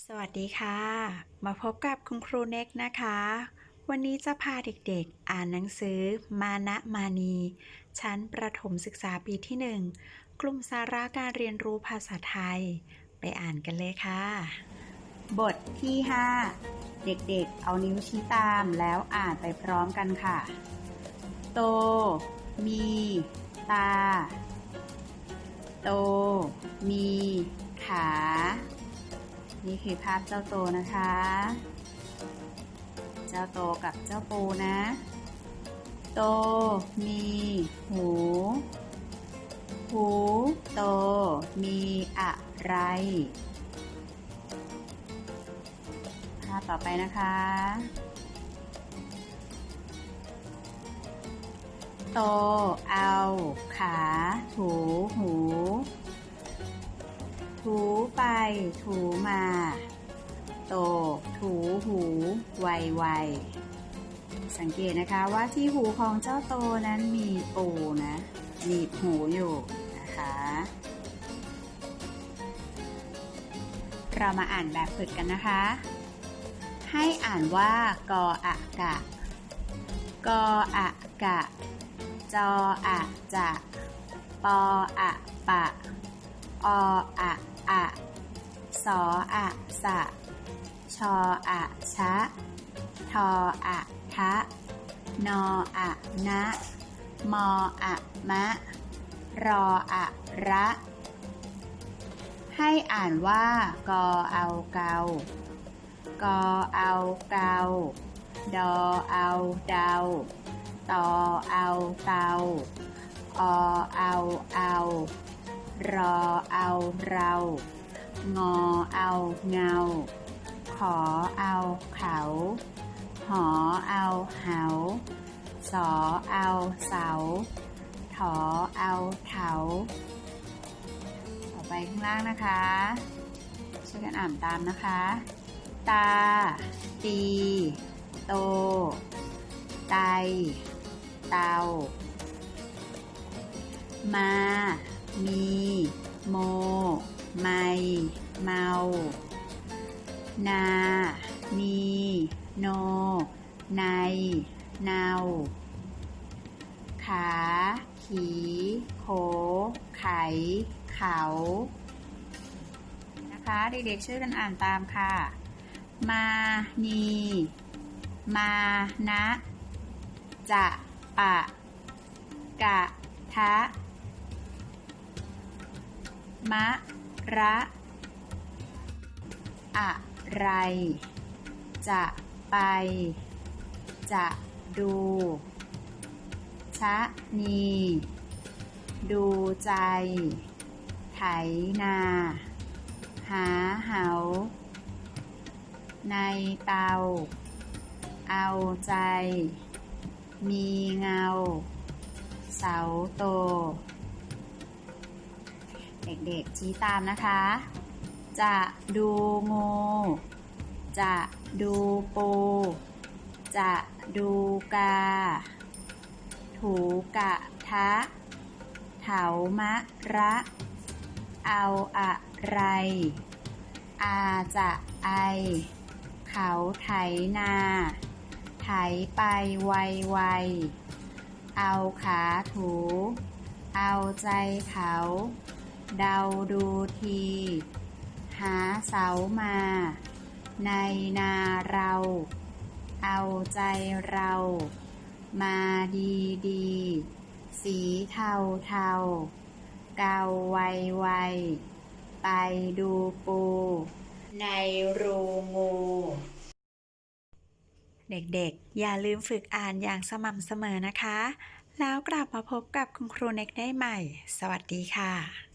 สวัสดีค่ะ มาพบกับคุณครูเน็กนะคะ วันนี้จะพาเด็กๆ อ่านหนังสือ มานะมานี ชั้นประถมศึกษาปีที่1กลุ่มสาระการเรียนรู้ภาษาไทย ไปอ่านกันเลยค่ะ บทที่ 5 เด็กๆ เอานิ้วชี้ตามแล้วอ่านไปพร้อมกันค่ะ โต มี ตา โต มี ขา นี่คือภาพเจ้าโตนะคะ เจ้าโตกับเจ้าปูนะ โตมีหู หูโตมีอะไร ภาพต่อไปนะคะ โตเอาขาถูหู ถูไปถูมา โต ถูหูไวไวสังเกตนะคะว่าที่หูของเจ้าโตนั้นมีปูนะหนีบหูอยู่นะคะ เรามาอ่านแบบฝึกกันนะคะ ให้อ่านว่ากออะกะ กออะกะ จออะจะ ปออะปะ ออะ อะสออะสะ ชออะชะ ทออะทะ นออะนะ มออะมะ รออะระ ให้อ่านว่ากอเอาเกากอเอาเกาดอเอาเดาตอเอาเตาอเอาเอา รอเอาเรา งอเอาเงา ขอเอาเขา หอเอาเหา สอเอาเสา ถอเอาเถา ต่อไปข้างล่างนะคะ ช่วยกันอ่านตามนะคะ ตา ตี โต ไต เตา มา มี โม ไม เมา นา นี โน ใน เนาขา ขี โข ไข เขา นะคะ เด็กๆ ช่วยกันอ่านตามค่ะ มา นี มานะ จะ ปะ กะ ทะ มะระ อะไร จะไป จะดู ชะนี ดูใจ ไถนา หาเหา ในเตา เอาใจ มีเงา เสาโต เด็กๆชี้ตามนะคะ จะดูงู จะดูปู จะดูกา ถูกะทะ เถามะระ เอาอะไร อาจะไอ เขาไถนา ไถไปไวไวเอาขาถู เอาใจเขา เดาดูที หาเสามา ในนาเรา เอาใจเรา มาดีดีสีเทาเทาเกาไวไวไปดูปู ในรูงู เด็กๆ อย่าลืมฝึกอ่านอย่างสม่ำเสมอนะคะ แล้วกลับมาพบกับคุณครูเน็กได้ใหม่ สวัสดีค่ะ